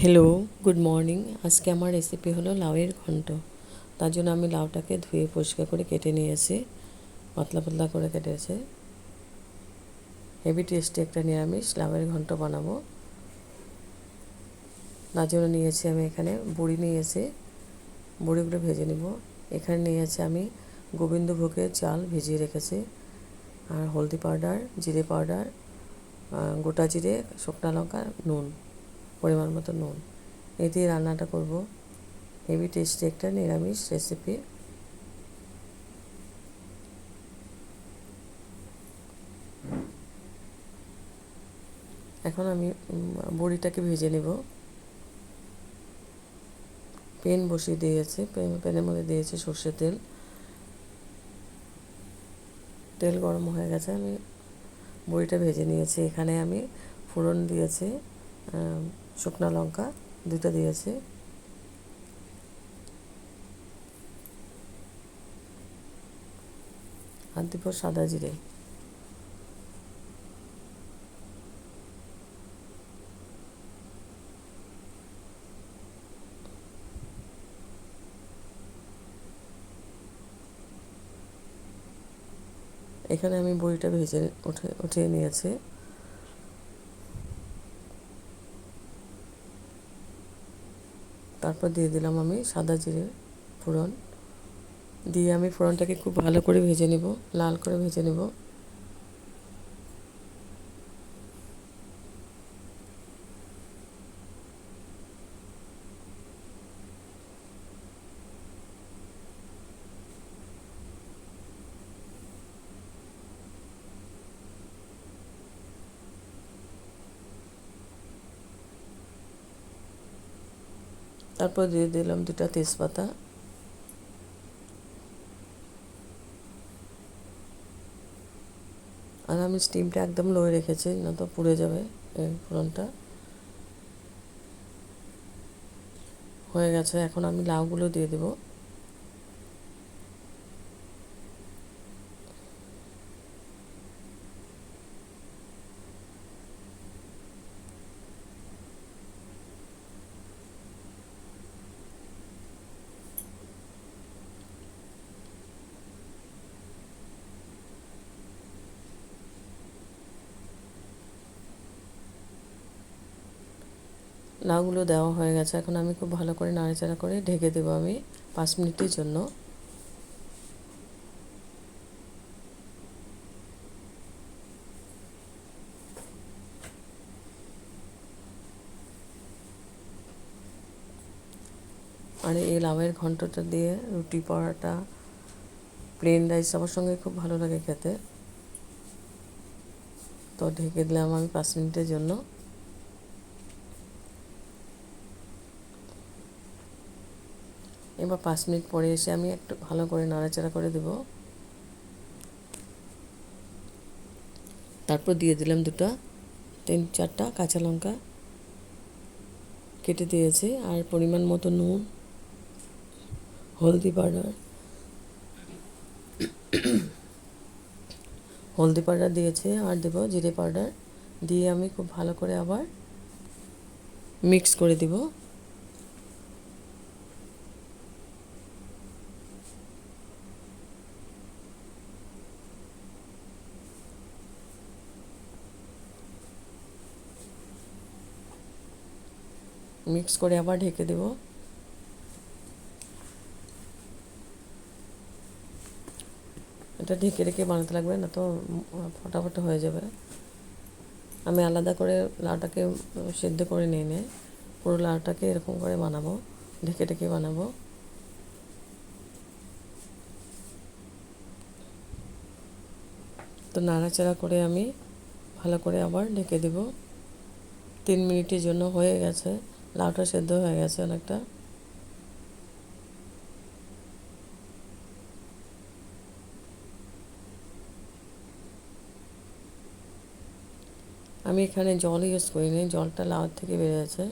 Hello good morning আজকে আমার recipe হলো লাউয়ের ঘন্ট। তার জন্য আমি লাউটাকে ধুয়ে পরিষ্কার করে কেটে নিয়েছি। পাতলা পাতলা করে কেটেছে। হেভি টেস্টি একটা নিরামিষ লাউয়ের ঘন্ট বানাবো। তার জন্য নিয়েছি আমি এখানে বড়ি নিয়েছি। বড়িগুলো ভেজে নেব। এখানে নিয়েছি আমি গোবিন্দভোগের চাল ভিজিয়ে রেখেছি। আর হলদি পাউডার, জিরে পাউডার গোটা জিরে, শুকনো লঙ্কা, নুন। পরিমাণ মতো নুন। এই দিয়ে রান্নাটা করব। হেভি টেস্টি একটা নিরামিষ রেসিপি এখন আমি বড়িটাকে ভেজে নেব। পেন বসিয়ে দিয়েছে। প্যানের মধ্যে দিয়েছি সর্ষের তেল। তেল গরম হয়ে গেছে। আমি বড়িটা ভেজে নিয়েছি। এখানে আমি ফোড়ন দিয়েছি। শুকনো লঙ্কা দুটো দিয়েছি। আর দিব সাদা জিরে। এখানে আমি বড়িটা ভেজে উঠে উঠিয়ে নিয়েছি। তারপর দিয়ে দিলাম আমি সাদা জিরে ফোড়ন। দিয়ে আমি ফোড়নটাকে খুব ভালো করে ভেজে নেব, লাল করে ভেজে নেব। তারপর দিয়ে দিলাম দুটা তেজপাতা। আর আমি স্টিমটা একদম লোয়ে রেখেছি, না তো পুড়ে যাবে ফোড়নটা। হয়ে গেছে, এখন আমি লাউগুলো দিয়ে দেবো। লাউগুলো দেওয়া হয়ে গেছে। এখন আমি খুব ভালো করে নাড়াচাড়া করে ঢেকে দেবো আমি পাঁচ মিনিটের জন্য। আর এই লাউয়ের ঘন্টটা দিয়ে রুটি পরোটা প্লেন রাইস সবার সঙ্গে খুব ভালো লাগে খেতে। তো ঢেকে দিলাম আমি পাঁচ মিনিটের জন্য। এবার পাঁচ মিনিট পরে এসে আমি একটু ভালো করে নাড়াচাড়া করে দেব। তারপর দিয়ে দিলাম দুটো, তিন, চারটা কাঁচা লঙ্কা কেটে দিয়েছি, আর পরিমাণ মতো নুন, হলদি পাউডার। হলদি পাউডার দিয়েছে আর দেবো জিরে পাউডার। দিয়ে আমি খুব ভালো করে আবার মিক্স করে দিব। মিক্স করে আবার ঢেকে দেব। এটা ঢেকে রেখে বানাতে লাগবে, না তো ফটাফট হয়ে যাবে। আমি আলাদা করে লাউটাকে সেদ্ধ করে নিয়ে নিয়ে পুরো লাউটাকে এরকম করে বানাবো, ঢেকে ঢেকে বানাবো। তো নাড়াচাড়া করে আমি ভালো করে আবার ঢেকে দেব। তিন মিনিটের জন্য হয়ে গেছে। লাউটা সেদ্ধ হয়ে গেছে অনেকটা। আমি এখানে জল ইউজ করিনি জলটা লাউ থেকে বেরিয়েছে।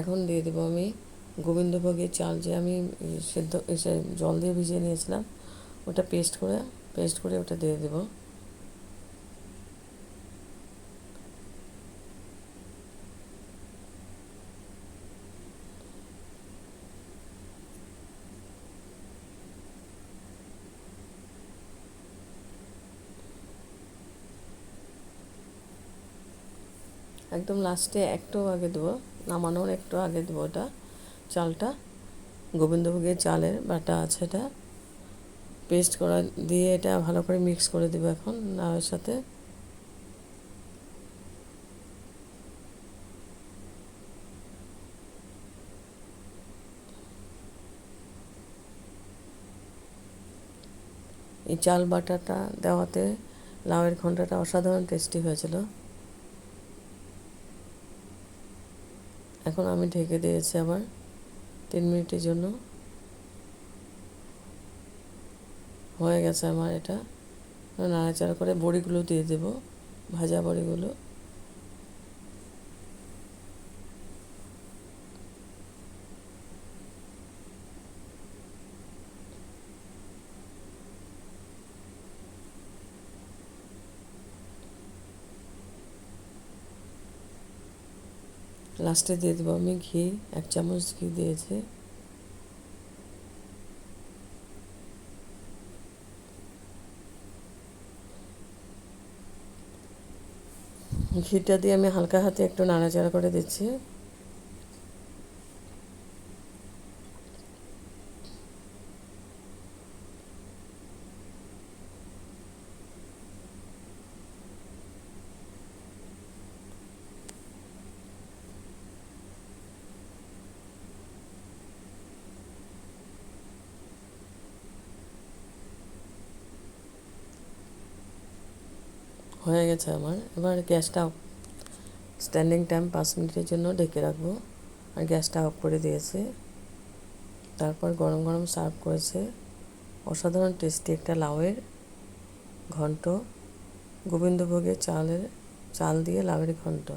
এখন দিয়ে দেবো আমি গোবিন্দভোগের চাল যে আমি সেদ্ধ জল দিয়ে ভিজিয়ে নিয়েছিলাম, ওটা পেস্ট করে পেস্ট করে ওটা দিয়ে দেবো। একদম লাস্টে একটু আগে দেবো। নামানোর একটু আগে দেবো ওটা, চালটা। গোবিন্দভোগের চালের বাটা আছে এটা। পেস্ট করা দিয়ে এটা ভালো করে মিক্স করে দেবো এখন নাওয়ের সাথে। এই চাল বাটাটা দেওয়াতে লাউয়ের ঘন্টাটা অসাধারণ টেস্টি হয়েছিল। এখন আমি ঢেকে দিয়েছি আবার তিন মিনিটের জন্য। হয়ে গেছে আমার এটা। নাড়াচাড়া করে বড়িগুলো দিয়ে দেব, ভাজা বড়িগুলো। লাস্টে দিয়ে দেবো আমি ঘি, এক চামচ ঘি দিয়েছি। ঘিটা দিয়ে আমি হালকা হাতে একটু নাড়াচাড়া করে দিচ্ছি। হয়ে গেছে আমার। এবার গ্যাসটা স্ট্যান্ডিং টাইম পাঁচ মিনিটের জন্য ঢেকে রাখব। আর গ্যাসটা অফ করে দিয়েছে। তারপর গরম গরম সার্ভ করেছে। অসাধারণ টেস্টি একটা লাউয়ের ঘন্ট। গোবিন্দভোগের চালের, চাল দিয়ে লাউয়ের ঘন্ট।